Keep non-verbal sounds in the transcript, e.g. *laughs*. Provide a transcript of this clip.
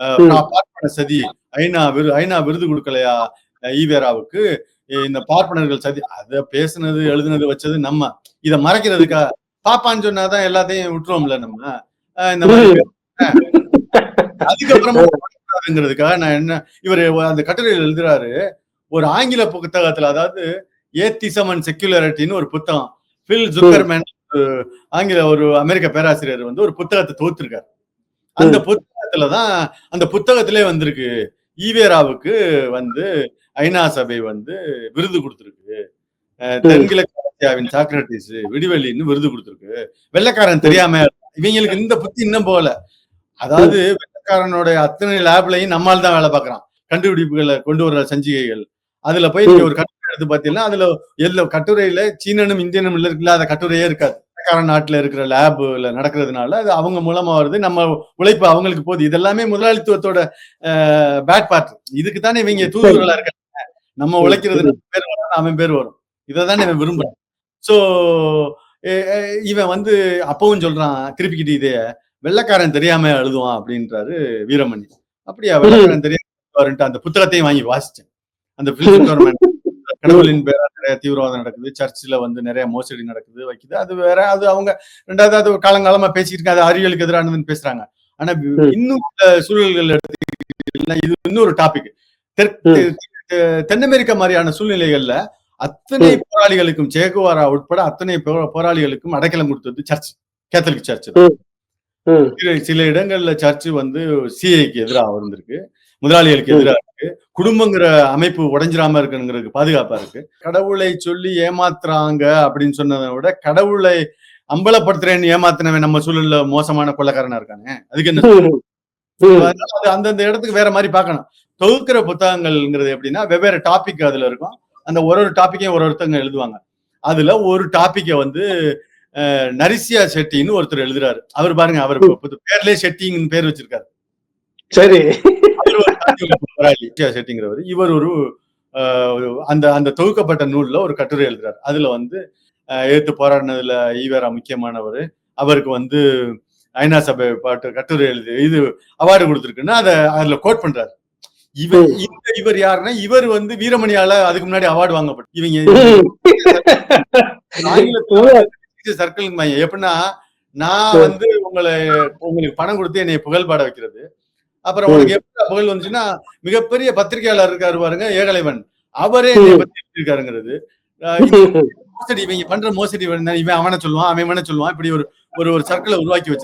பார்ப்பன சதி ஐநா விரு ஐநா விருது கொடுக்கலையா ஈவேராவுக்கு? இந்த பார்ப்பனர்கள் சதி அத பேசுனது எழுதுனது வச்சது நம்ம. இத மறைக்கிறதுக்கா? பாப்பான்னு சொன்னாதான் எல்லாத்தையும் விட்டுருவோம்ல நம்ம. இந்த மாதிரி அதுக்கப்புறமா நான் என்ன இவர் அந்த கட்டுரையில் எழுதுறாரு. ஒரு ஆங்கில புத்தகத்துல அதாவது ஏத்திசம் அண்ட் செக்யூலரிட்டின்னு ஒரு புத்தகம். பில் ஜுக்கர்மேன் ஆங்கில ஒரு அமெரிக்க பேராசிரியர் வந்து ஒரு புத்தகத்தை தொகுத்திருக்காரு அந்த புத்தகத்துலதான் அந்த புத்தகத்திலே வந்திருக்கு. ஈவேராவுக்கு வந்து ஐநா சபை வந்து விருது கொடுத்திருக்கு. தென்கிழக்கு ஆசியாவின் சாக்ரட்டிஸ் விடிவெளின்னு விருது கொடுத்திருக்கு. வெள்ளைக்காரன் தெரியாம இவங்களுக்கு இந்த புத்தி இன்னும் போல அதாவது வெள்ளக்காரனோட அத்தனை லேப்லயும் நம்மால் தான் வேலை பார்க்கறான். கண்டுபிடிப்புகளை கொண்டு வர்ற சஞ்சிகைகள். அதுல போய் ஒரு கட்டுரை எடுத்து பாத்தீங்கன்னா அதுல எல்லா கட்டுரையில சீனனும் இந்தியனும் இல்ல- இல்லாத கட்டுரையே இருக்காது. வெள்ளக்காரன் நாட்டுல இருக்கிற லேப்ல நடக்கிறதுனால அது அவங்க மூலமா வருது. நம்ம உழைப்பு அவங்களுக்கு போகுது. இதெல்லாமே முதலாளித்துவத்தோட பேட் பார்ட் இதுக்கு தானே இவங்க தூதுவர்களா இருக்காங்க. நம்ம உழைக்கிறது பேர் வரும் அவன் பேர் வரும். இதை தானே இவன் விரும்புறான். சோ இவன் வந்து அப்பவும் சொல்றான் திருப்பிக்கிட்டு இதே வெள்ளைக்காரன் தெரியாம எழுதுவான் அப்படின்றாரு வீரமணி. அப்படியா? வெள்ளைக்காரன் தெரியாம அந்த புத்தகத்தையும் வாங்கி வாசிச்சேன். அந்த கவர்மெண்ட் *laughs* கடவுளின் பேரா நிறைய தீவிரவாதம் நடக்குது. சர்ச்சில் வந்து நிறைய மோசடி நடக்குது வைக்குது. அது வேற அது அவங்க ரெண்டாவது அது காலங்காலமா பேசிட்டு இருக்காங்க. அது அறிவியலுக்கு எதிரானதுன்னு பேசுறாங்க. ஆனா. இன்னும் சூழல்கள் எடுத்துக்கிட்டீங்கன்னா இது இன்னொரு டாபிக் தென் அமெரிக்கா மாதிரியான சூழ்நிலைகள்ல அத்தனை போராளிகளுக்கும் சேகுவாரா உட்பட அத்தனை போராளிகளுக்கும் அடைக்கலம் கொடுத்தது சர்ச் கேத்தலிக் சர்ச். சில- இடங்கள்ல சர்ச் வந்து சிஐக்கு எதிராக இருந்திருக்கு முதலாளிகளுக்கு. எதிராக குடும்பங்கிற அமைப்பு உடைஞ்சிராம இருக்குங்கிறதுக்கு பாதுகாப்பா இருக்கு. கடவுளை சொல்லி ஏமாத்துறாங்க அப்படின்னு சொன்னதை விட கடவுளை அம்பலப்படுத்துறேன்னு ஏமாத்தினவன் நம்ம சூழல்ல மோசமான கொள்ளக்காரனா இருக்கானே? அதுக்கு என்ன? அது அந்தந்த இடத்துக்கு வேற மாதிரி பார்க்கணும். தொகுக்கிற புத்தகங்கள்ங்கிறது எப்படின்னா வெவ்வேறு டாபிக் அதுல இருக்கும். அந்த ஒரு ஒரு டாபிக்கையும் ஒரு ஒருத்தங்க எழுதுவாங்க. அதுல ஒரு டாபிக்கை வந்து நரிசியா செட்டின்னு ஒருத்தர் எழுதுறாரு. அவர் பாருங்க அவர் பேர்லயே செட்டிங்னு பேர் வச்சிருக்காரு. சரி. செட்டிங்கிறவர். இவர் ஒரு அந்த அந்த தொகுக்கப்பட்ட நூல்ல ஒரு கட்டுரை எழுதுறாரு. அதுல வந்து எதிர்த்து போராடினதுல ஈவேரா முக்கியமானவர். அவருக்கு வந்து ஐநா சபை பாட்டு கட்டுரை எழுதி இது அவார்டு கொடுத்துருக்குன்னா அதை அதுல கோட் பண்றாரு. இவர் இவர் யாருன்னா இவர் வந்து வீரமணியால அதுக்கு முன்னாடி அவார்டு வாங்கப்பட்டு இவங்க *laughs* சர்க்கிள் மையம். எப்படின்னா நான் வந்து உங்களை உங்களுக்கு பணம் கொடுத்து என்னை புகழ் பாட வைக்கிறது. அப்புறம் உனக்கு எப்படி புகழ் வந்துச்சுன்னா மிகப்பெரிய பத்திரிகையாளர் இருக்காரு பாருங்க ஏகலைவன். அவரே என்னை இருக்காருங்கிறது மோசடி இவங்க பண்ற மோசடி இவன் அவனை சொல்லுவான் அவன் இவனை சொல்லுவான். இப்படி ஒரு ஒரு ஒரு சர்க்கிளை உருவாக்கி வச்சிருக்காங்க